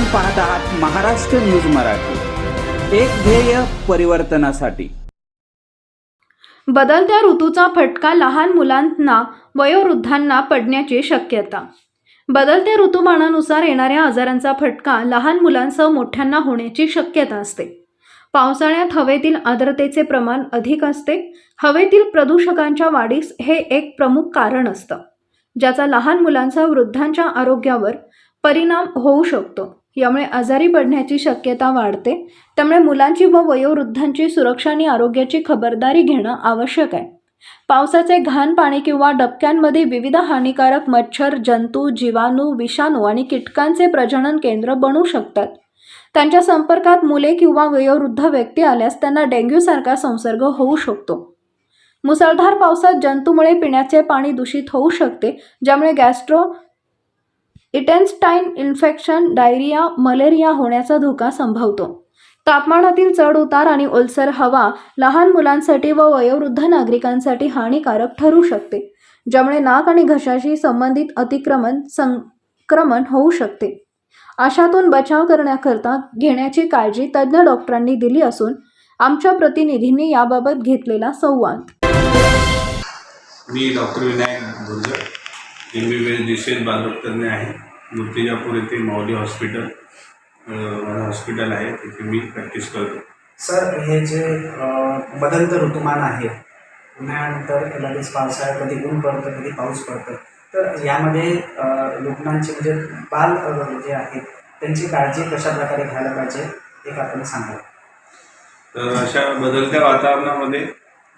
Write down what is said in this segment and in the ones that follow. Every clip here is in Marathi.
आपण पाहत आहात महाराष्ट्र न्यूज मराठी. एक ध्येय परिवर्तनासाठी. बदलत्या ऋतूचा फटका लहान मुलांना वयोवृद्धांना पडण्याची शक्यता. बदलत्या ऋतुमानानुसार येणाऱ्या आजारांचा फटका लहान मुलांसह मोठ्यांना होण्याची शक्यता असते. पावसाळ्यात हवेतील आर्द्रतेचे प्रमाण अधिक असते. हवेतील प्रदूषकांच्या वाढीस हे एक प्रमुख कारण असतं ज्याचा लहान मुलांसह वृद्धांच्या आरोग्यावर परिणाम होऊ शकतो. यामुळे आजारी पडण्याची शक्यता वाढते. त्यामुळे मुलांची व वयोवृद्धांची सुरक्षा आणि आरोग्याची खबरदारी घेणं आवश्यक आहे. पावसाचे घाण पाणी किंवा डबक्यांमध्ये विविध हानिकारक मच्छर जंतू जीवाणू विषाणू आणि कीटकांचे प्रजनन केंद्र बनू शकतात. त्यांच्या संपर्कात मुले किंवा वयोवृद्ध व्यक्ती आल्यास त्यांना डेंग्यूसारखा संसर्ग होऊ शकतो. मुसळधार पावसात जंतूमुळे पिण्याचे पाणी दूषित होऊ शकते ज्यामुळे gastro intestine infection diarrhoea malaria होण्याचा धोका संभवतो. तापमानातील चढ उतार आणि ओलसर हवा लहान मुलांसाठी व वयोवृद्ध नागरिकांसाठी हानिकारक ठरू शकते ज्यामुळे नाक आणि घशाशी संबंधित अतिक्रमण संक्रमण होऊ शकते. अशातून बचाव करण्याकरता घेण्याची काळजी तज्ज्ञ डॉक्टरांनी दिली असून आमच्या प्रतिनिधींनी याबाबत घेतलेला संवाद. मी doctor Vinayak M B B S S बालडॉक्टरने आहे. मूर्तिजापूर येथे माऊली हॉस्पिटल माझं हॉस्पिटल आहे. तिथे मी प्रॅक्टिस करतो. सर हे जे बदलतं ऋतुमान आहे उन्हाळ्यानंतर लगेच पावसाळ्यात कधी ऊन पडतं कधी पाऊस पडतं. तर यामध्ये रुग्णांचे म्हणजे बाल जे आहेत त्यांची काळजी कशा प्रकारे घ्यायला पाहिजे एक आपण सांगा तर अशा बदलत्या वातावरणामध्ये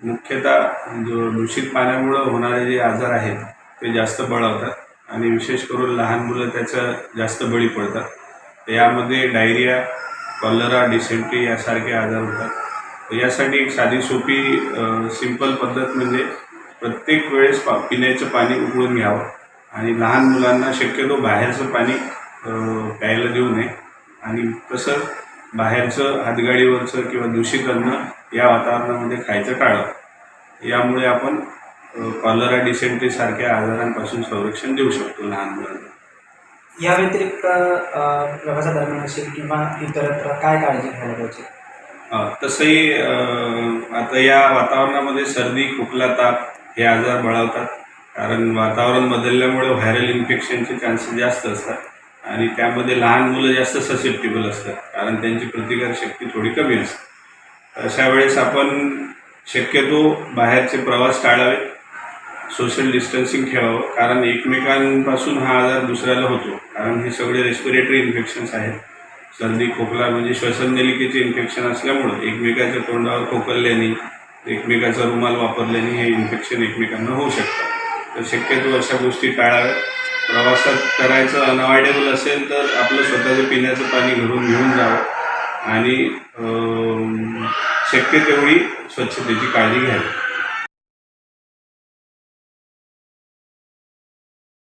मुख्यतः जो दूषित पाण्यामुळं होणारे जे आजार आहेत ते जास्त बळावतात आणि विशेष करून लहान मुलं त्याचं जास्त बळी पडतात. तर यामध्ये डायरिया कॉलरा डिसेंट्री यासारखे आजार होतात. यासाठी एक साधी सोपी सिंपल पद्धत म्हणजे प्रत्येक वेळेस पा पिण्याचं पाणी उकळून घ्यावं आणि लहान मुलांना शक्यतो बाहेरचं पाणी प्यायला देऊ नये. आणि तसं बाहेरचं हातगाडीवरचं किंवा दूषित अन्न या वातावरणामध्ये खायचं टाळावं. यामुळे आपण कॉलरा डिसेंट्री सारख्या आजारांपासून संरक्षण देऊ शकतो लहान मुलांना. या व्यतिरिक्त अ, प्रवासा दरम्यान असेल किंवा इतरत्र काय काळजी घ्यायला पाहिजे? तसंही आता या वातावरणामध्ये सर्दी खोकला ताप हे आजार बळावतात. कारण वातावरण बदलल्यामुळे व्हायरल इन्फेक्शनचे चान्सेस जास्त असतात. आणि त्यामध्ये लहान मुलं जास्त ससेप्टेबल असतात. कारण त्यांची प्रतिकारशक्ती थोडी कमी असते. अशा वेळेस आपण शक्यतो बाहेरचे प्रवास टाळावे. सोशल डिस्टन्सिंग ठेवावं. कारण एकमेकांपासून हा आजार दुसऱ्याला होतो. कारण हे सगळे रेस्पिरेटरी इन्फेक्शन्स आहेत. सर्दी खोकला म्हणजे श्वसननलिकेचे इन्फेक्शन असल्यामुळं एकमेकाच्या तोंडावर खोकल्याने एकमेकाचा रुमाल वापरल्याने हे इन्फेक्शन एकमेकांना होऊ शकतं तर शक्यतो अशा गोष्टी टाळाव्या प्रवासात करायचं अनअवॉइडेबल असेल तर आपलं स्वतःचं पिण्याचं पाणी घरून घेऊन जावं. आणि शक्य तेवढी स्वच्छतेची काळजी घ्यावी.